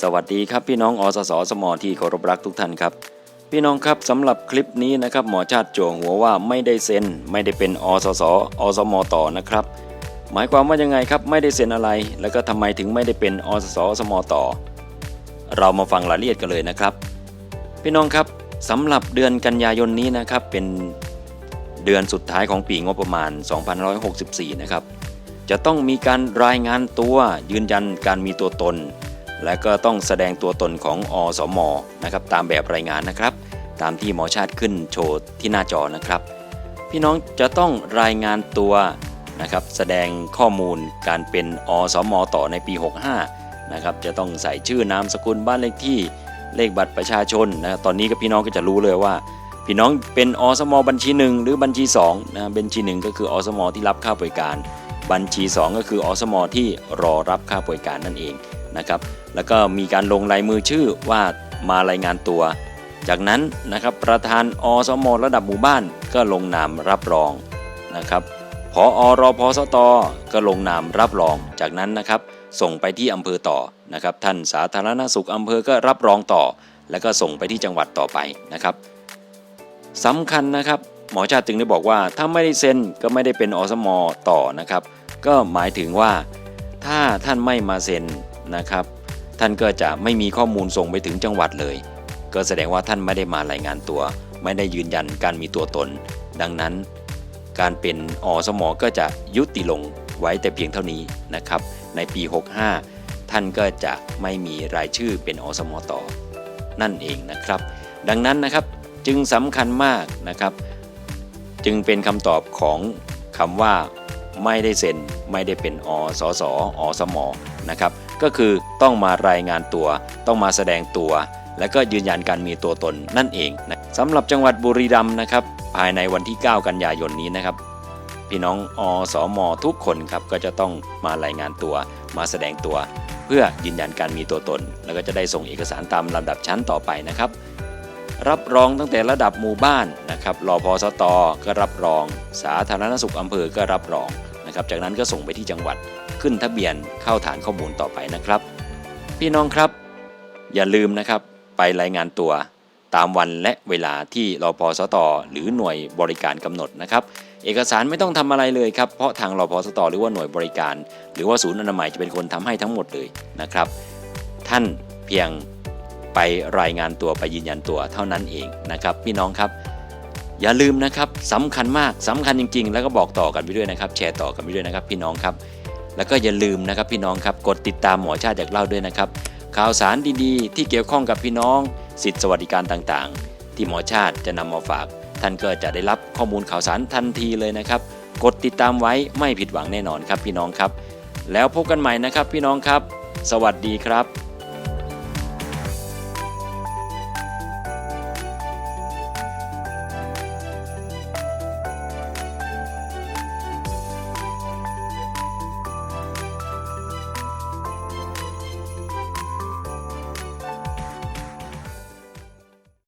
สวัสดีครับพี่น้องอสสสมที่เคารพรักทุกท่านครับ พี่น้องครับสำหรับคลิปนี้นะครับหมอชาติโจวหัวว่าไม่ได้เซ็น ไม่ได้เป็นอสสอสมต่อนะครับ หมายความว่ายังไงครับไม่ได้เซ็นอะไร แล้วก็ทำไมถึงไม่ได้เป็นอสสอสมต่อ เรามาฟังรายละเอียดกันเลยนะครับ พี่น้องครับสำหรับเดือนกันยายนนี้นะครับเป็นเดือนสุดท้ายของปีงบประมาณ 2564 นะครับจะต้องมีการรายงานตัวยืนยันการมีตัวตน และก็ต้องแสดงตัวตนของอสมนะครับตามแบบรายงานนะครับ ตามที่หมอชาติขึ้นโชว์ที่หน้าจอนะครับ พี่น้องจะต้องรายงานตัวนะครับแสดงข้อมูลการเป็นอสมต่อในปี 65นะครับจะต้องใส่ชื่อนามสกุลบ้านเลขที่เลขบัตรประชาชนนะตอนนี้ก็พี่น้องก็จะรู้เลยว่า พี่น้องเป็นอสมบัญชีหนึ่งหรือบัญชี2นะบัญชีหนึ่งก็คืออสมที่รับค่าบริการ บัญชี 2 ก็คืออสมที่รอรับค่าบริการนั่นเอง นะครับแล้วก็มีการลงลายมือชื่อว่ามารายงานตัว จากนั้นนะครับประธานอสมระดับหมู่บ้านก็ลงนามรับรองนะครับพออรพสตก็ลงนามรับรอง จากนั้นนะครับส่งไปที่อำเภอต่อนะครับท่านสาธารณสุขอำเภอก็รับรองต่อ แล้วก็ส่งไปที่จังหวัดต่อไปนะครับสำคัญนะครับหมอชาติจึงได้บอกว่าถ้าไม่ได้เซ็นก็ไม่ได้เป็นอสมต่อนะครับ ก็หมายถึงว่า ถ้าท่านไม่มาเซ็น นะครับ ท่านก็จะไม่มีข้อมูลส่งไปถึงจังหวัดเลย ก็แสดงว่าท่านไม่ได้มารายงานตัว ไม่ได้ยืนยันการมีตัวตน ดังนั้น การเป็นอสมอก็จะยุติลงไว้แต่เพียงเท่านี้นะครับ ในปี 65 ท่านก็จะไม่มีรายชื่อเป็นอสมอต่อ นั่นเองนะครับ ดังนั้นนะครับจึงสำคัญมากนะครับ จึงเป็นคำตอบของคำว่าไม่ได้เซ็น ไม่ได้เป็นอสสอสมนะครับ ก็คือต้องมารายงานตัว ต้องมาแสดงตัว และก็ยืนยันการมีตัวตนนั่นเองนะสำหรับจังหวัดบุรีรัมย์นะครับ ภายในวันที่ 9 กันยายนนี้นะครับ พี่น้องอสมทุกคนครับก็จะต้องมารายงานตัว มาแสดงตัว เพื่อยืนยันการมีตัวตน แล้วก็จะได้ส่งเอกสารตามลำดับชั้นต่อไปนะครับรับรองตั้งแต่ระดับหมู่บ้านนะครับรอพอสตก็รับรอง สาธารณสุขอำเภอก็รับรอง นะครับ จากนั้นก็ส่งไปที่จังหวัดขึ้นทะเบียนเข้าฐานข้อมูลต่อไปนะครับ พี่น้องครับ อย่าลืมนะครับไปรายงานตัวตามวันและเวลาที่รอพอสตหรือหน่วยบริการกำหนดนะครับ เอกสารไม่ต้องทำอะไรเลยครับ เพราะทางรอพอสตหรือว่าหน่วยบริการ หรือว่าศูนย์อนามัยจะเป็นคนทำให้ทั้งหมดเลยนะครับ ท่านเพียงไปรายงานตัวไปยืนยันตัวเท่านั้นเองนะครับ พี่น้องครับ อย่าลืมนะครับสำคัญมากสำคัญจริง ๆ แล้วก็บอกต่อกันไปด้วยนะครับ แชร์ต่อกันไปด้วยนะครับ พี่น้องครับ แล้วก็อย่าลืมนะครับพี่น้องครับกดติดตามหมอชาติจากเล่าด้วยนะครับ ข่าวสารดีๆ ที่เกี่ยวข้องกับพี่น้อง สิทธิสวัสดิการต่างๆ ที่หมอชาติจะนำมาฝาก ท่านก็จะได้รับข้อมูลข่าวสารทันทีเลยนะครับ กดติดตามไว้ไม่ผิดหวังแน่นอนครับพี่น้องครับ แล้วพบกันใหม่นะครับพี่น้องครับ สวัสดีครับ